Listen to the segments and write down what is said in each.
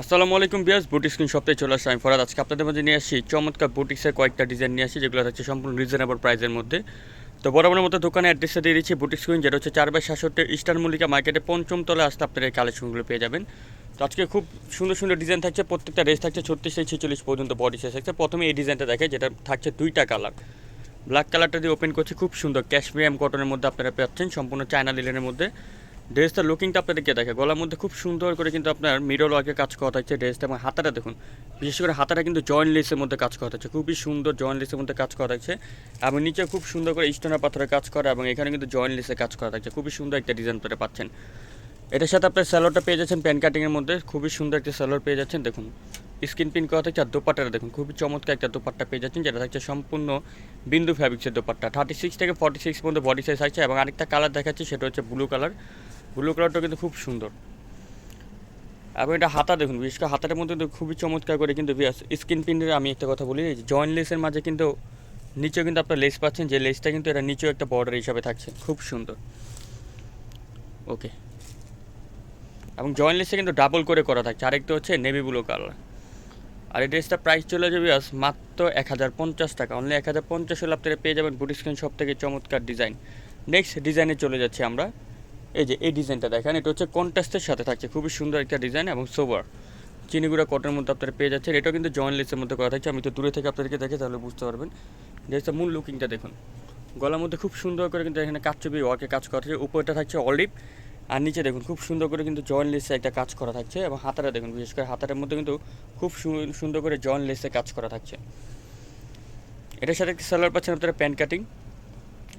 আসসালামু আলাইকুম বিয়াস boutique screen সপ্তাহে চলে আসছে আমি ফরাদ। আজকে আপনাদের মধ্যে নিয়ে আসছি চমৎকার বুটিক্সের কয়েকটা ডিজাইন নিয়ে আসি যেগুলো হচ্ছে সম্পূর্ণ রিজনেবল প্রাইসের মধ্যে। তো বরাবরের মতো দোকানে অ্যাড্রেসটা দিয়ে দিচ্ছি বুটিক স্ক্রিন যেটা হচ্ছে চার বাই সাতষট্টি ইস্টার্ন মল্লিকা মার্কেটে পঞ্চম তলে আসতে আপনারা এই কালেকশনগুলো পেয়ে যাবেন। তো আজকে খুব সুন্দর সুন্দর ডিজাইন থাকছে, প্রত্যেকটা রেস থাকছে ছত্রিশ থেকে ছেচল্লিশ পর্যন্ত বডি সাইজ থাকছে। প্রথমে এই ডিজাইনটা দেখে, যেটা থাকছে দুইটা কালার ব্ল্যাক কালারটা দিয়ে ওপেন করছে, খুব সুন্দর ক্যাশমিয়াম কটনের মধ্যে আপনারা পাচ্ছেন, সম্পূর্ণ চায়না লিলেনের মধ্যে। ড্রেসটা লুকিংটা আপনাদেরকে দেখে গলার মধ্যে খুব সুন্দর করে কিন্তু আপনার মিরর ওয়ার্কে কাজ করা থাকছে ড্রেসটা এবং হাতাটা দেখুন, বিশেষ করে হাতাটা কিন্তু জয়েন্ট লেসের মধ্যে কাজ করা থাকছে খুবই সুন্দর জয়েন্ট লেসের মধ্যে কাজ করা থাকছে এবং নিচে খুব সুন্দর করে স্টোনার পাথরের কাজ করা এবং এখানে কিন্তু জয়েন্ট লেসে কাজ করা থাকছে খুবই সুন্দর একটা ডিজাইন পেতে পাচ্ছেন। এটার সাথে আপনার স্যালোডটা পেয়ে যাচ্ছেন প্যান কাটিংয়ের মধ্যে। খুবই সুন্দর একটা স্যালোড পেয়ে যাচ্ছেন। দেখুন স্ক্রিন প্রিন্ট করা থাকছে। আর দোপাট্টাটা দেখুন, খুবই চমৎকার একটা দোপাট্টা পেয়ে যাচ্ছেন, যেটা থাকছে সম্পূর্ণ বিন্দু ফ্যাব্রিক্সের দোপাট্টা। থার্টি সিক্স থেকে ফর্টি সিক্স পর্যন্ত বডি সাইজ আছে এবং আরেকটা কালার দেখাচ্ছি, সেটা হচ্ছে ব্লু কালার ব্লু কালারটা কিন্তু খুব সুন্দর। এবং এটা হাতা দেখুন, বিশেষ করে হাতাটার মধ্যে কিন্তু খুবই চমৎকার করে কিন্তু স্ক্রিন প্রিন্টের আমি একটা কথা বলি জয়েন্ট লেসের মাঝে কিন্তু, নিচেও কিন্তু আপনার লেস পাচ্ছেন, যে লেসটা কিন্তু এটা নিচেও একটা বর্ডার হিসাবে থাকছে, খুব সুন্দর। ওকে এবং জয়েন্ট লেসে কিন্তু ডাবল করে করা থাকছে, আরেকটা হচ্ছে নেভি ব্লু কালার আর এই ড্রেসটা প্রাইস চলে যাবে আস মাত্র এক হাজার পঞ্চাশ টাকা অনলি এক হাজার পঞ্চাশ হলে আপনারা পেয়ে যাবেন বুটি স্ক্রিন সব থেকে চমৎকার ডিজাইন নেক্সট ডিজাইনে চলে যাচ্ছি আমরা। এই যে, এই ডিজাইনটা দেখেন, এটা হচ্ছে কন্ট্রাস্টের সাথে থাকছে। খুবই সুন্দর একটা ডিজাইন এবং সোবার। চিনিগুড়া কটনের মধ্যে আপনারা পেয়ে যাচ্ছেন। এটাও কিন্তু জয়েন্ট লেসের মধ্যে করা থাকছে। আমি তো দূরে থেকে আপনাদেরকে দেখে, তাহলে বুঝতে পারবেন। ড্রেসটা মূল লুকিংটা দেখুন। গলার মধ্যে খুব সুন্দর করে কিন্তু এখানে কাজ ছবি ওয়ার্কে কাজ করা থাকছে। উপরটা থাকছে অলিভ আর নিচে দেখুন, খুব সুন্দর করে কিন্তু জয়েন্ট লেসে একটা কাজ করা থাকছে এবং হাতাটা দেখুন, বিশেষ করে হাতাটার মধ্যে কিন্তু খুব সুন্দর করে জয়েন্ট লেসে কাজ করা থাকছে। এটার সাথে একটা সালোয়ার পাচ্ছেন আপনারা প্যান্ট কাটিং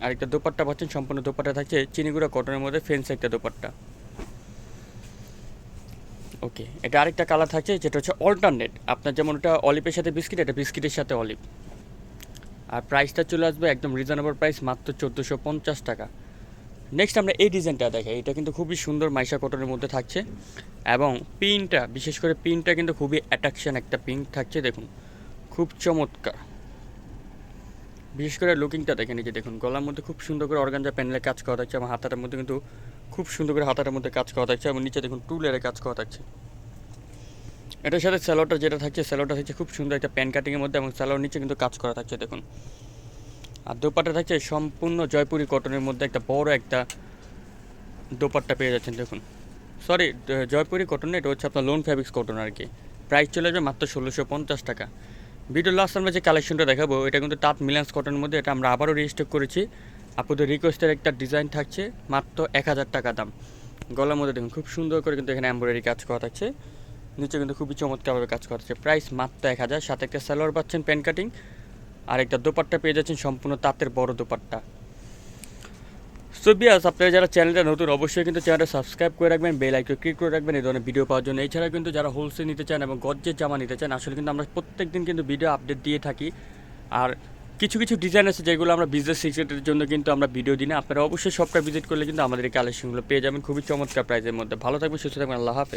আর একটা দোপাট্টা পাচ্ছেন, সম্পূর্ণ দোপাট্টা থাকছে। চিনিগুড়া কটনের মধ্যে ফেন্স একটা দোপাট্টা। ওকে, এটা আরেকটা কালার থাকছে, যেটা হচ্ছে অল্টারনেট আপনার যেমন ওটা অলিভের সাথে বিস্কিট, এটা বিস্কিটের সাথে অলিভ আর প্রাইসটা চলে আসবে একদম রিজনেবল প্রাইস মাত্র চোদ্দোশো পঞ্চাশ টাকা। নেক্সট আমরা এই ডিজাইনটা দেখাই এটা কিন্তু খুবই সুন্দর মাইশা কটনের মধ্যে থাকছে। এবং পিনটা বিশেষ করে পিনটা কিন্তু খুবই অ্যাট্রাকশন একটা পিন থাকছে, দেখুন। খুব চমৎকার। বিশেষ করে লুকিংটা দেখেন, এই যে দেখুন, গলার মধ্যে খুব সুন্দর করে অর্গানজা প্যানেলে কাজ করা থাকছে এবং হাতাটার মধ্যে কিন্তু খুব সুন্দর করে হাতাটার মধ্যে কাজ করা থাকছে এবং নিচে দেখুন টুলের কাজ করা থাকছে। এটার সাথে স্যালোটা যেটা থাকছে স্যালোটা থাকছে খুব সুন্দর একটা প্যান কাটিংয়ের মধ্যে এবং স্যালোর নিচে কিন্তু কাজ করা থাকছে, দেখুন। আর দোপাট্টা থাকছে সম্পূর্ণ জয়পুরি কটনের মধ্যে একটা বড় একটা দোপাট্টা পেয়ে যাচ্ছেন, দেখুন। সরি জয়পুরি কটন এটা হচ্ছে আপনার লোন ফ্যাব্রিক্স কটন আর কি। প্রাইস চলে যাবে মাত্র ষোলোশো পঞ্চাশ টাকা। ভিডিও লাস্ট আমরা যে কালেকশনটা দেখাবো, এটা কিন্তু তাঁত মিলান্স কটনের মধ্যে, এটা আমরা আবারও রেজিস্টার করেছি। আপনাদের রিকোয়েস্টের একটা ডিজাইন থাকছে, মাত্র এক হাজার টাকা দাম। গলার মধ্যে দেখুন, খুব সুন্দর করে কিন্তু এখানে এমব্রয়ডারি কাজ করা থাকছে। নিচে কিন্তু খুবই চমৎকারভাবে কাজ করা থাকছে। প্রাইস মাত্র এক হাজার। সাথে একটা সালোয়ার পাচ্ছেন প্যান্ট কাটিং আর একটা দোপাট্টা পেয়ে যাচ্ছেন সম্পূর্ণ তাঁতের বড় দোপাট্টা। সো বিয়াস আপনারা যারা চ্যানেলটা নতুন, অবশ্যই কিন্তু চ্যানেলটা সাবস্ক্রাইব করে রাখবেন বেল আইকন ক্লিক করে রাখবেন, এই ধরনের ভিডিও পাওয়ার জন্য। এছাড়া কিন্তু যারা হোলসেল নিতে চান এবং গজ্জের জামা নিতে চান, আসলে কিন্তু আমরা প্রত্যেক দিন কিন্তু ভিডিও আপডেট দিয়ে থাকি। আর কিছু কিছু ডিজাইন আছে যেগুলো আমরা বিজনেস সিক্রেটের জন্য কিন্তু আমরা ভিডিও দিই না। আপনারা অবশ্যই সবটা ভিজিট করলে কিন্তু আমাদের এই কালেকশনগুলো পেয়ে যাবেন। খুবই চমৎকার প্রাইসের মধ্যে। ভালো থাকবেন, সুস্থ থাকবেন, আল্লাহ হাফেজ।